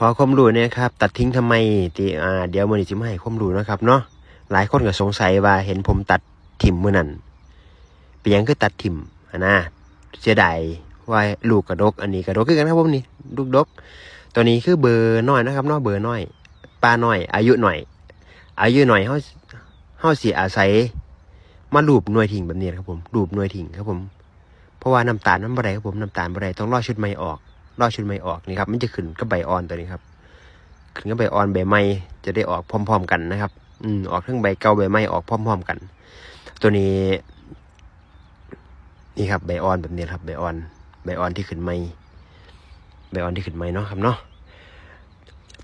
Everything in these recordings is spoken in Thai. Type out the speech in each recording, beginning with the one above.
ขอความรู้เนี่ยครับ ตัดทิ้งทำไมตีอ่าเดี๋ยวมันจะมาให้ความรู้นะครับเนาะหลายคนก็สงสัยว่าเห็นผมตัดถิ่มมือนั่นเป็นยังคือตัดถิ่มอะนะเสียดายว่าลูกกระดก อันนี้กระดกคือกันครับผมนี่ลูกดก ตัวนี้คือเบอร์น้อยนะครับเนาะเบอร์น้อยปลาน้อย อายุหน่อย อายุหน่อยเฮาเฮาสิอาศัย มาลูบหน่วยถิ่งแบบนี้ครับผมลูบหน่วยถิ่งครับผมเพราะว่าน้ำตาลมันบ่ได้ครับผมน้ำตาลบ่ได้ต้องรอชุดใหม่ออก รอชุดใหม่ออกนี่ครับ มันจะขึ้นกับใบอ่อนตัวนี้ครับ ขึ้นกับใบอ่อนใบใหม่จะได้ออกพร้อม ๆ กันนะครับ อืมออกทั้งใบเก่าใบใหม่ออกพร้อม ๆ กัน ตัวนี้ นี่ครับใบอ่อนแบบนี้ครับ ใบอ่อน ใบอ่อนที่ขึ้นใหม่ใบอ่อนที่ขึ้นใหม่เนาะครับเนาะ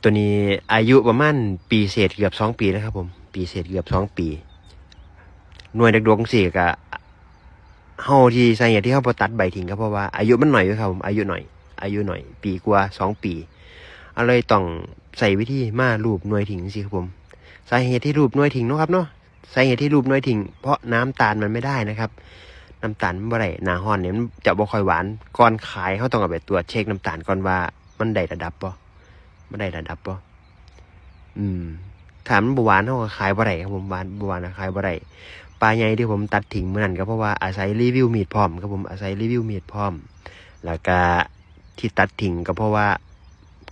ตัวนี้อายุประมาณปีเศษเกือบสองปีนะครับ ผม ปีเศษเกือบสองปี หน่วยดักดวงสี่กะเฮาที่ใส่เหตุที่เฮาบ่ตัดใบทิ้งก็เพราะว่าอายุมันหน่อยอยู่ครับผมอายุหน่อย อายุหน่อย ปีกว่าสองปีอะไรต้องใส่วิธีมารูปหน่วยทิ้งสิครับผมสาเหตุที่รูปหน่วยทิ้งเนาะครับเนาะสาเหตุที่รูปหน่วยทิ้งเพราะน้ำตาลมันไม่ได้นะครับ น้ำตาลมันบ่ได้หนาฮอนเนี่ยมันจะบ่ค่อยหวานก่อนขายเขาต้องเอาไปตรวจเช็คน้ำตาลก่อนว่า มันได้ระดับบ่มันได้ระดับบ่อืมถามันบ่หวานเขาก็ขายบ่ได้ครับผมหวานบ่หวานขายบ่ได้ปลาใหญ่ที่ผมตัดทิ้งเมื่อนั้นก็เพราะว่าอาศัยรีวิวมีดพร้อมครับผมอาศัยรีวิวมีดพร้อม แล้วก็ ที่ตัดทิ้งก็เพราะว่า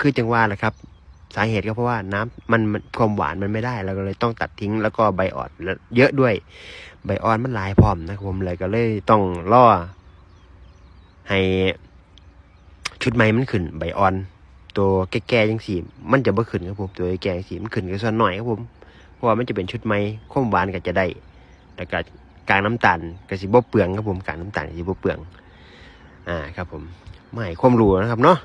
คือจังว่าแหละครับ สาเหตุก็เพราะว่าน้ำมันมันความหวานมันไม่ได้เราก็เลยต้องตัดทิ้งแล้วก็ใบอ่อนเยอะด้วย ใบอ่อนมันหลายพร้อมนะครับผมเลยก็เลยต้องล่อให้ชุดใหม่มันขึ้น ใบอ่อนตัวแก่ๆยังสีมันจะบ่ขึ้นครับผมตัวแก่ๆจังสีมันขึ้นก็ส่วนหน่อยครับผมเพราะว่ามันจะเป็นชุดใหม่ความหวานก็จะได้แล้วก็กลางน้ำตาลก็สิบ่เปลืองครับผมกลางน้ำตาลก็สิบ่เปลือง อ่าครับผม ใหม่ความรู้นะครับเนาะ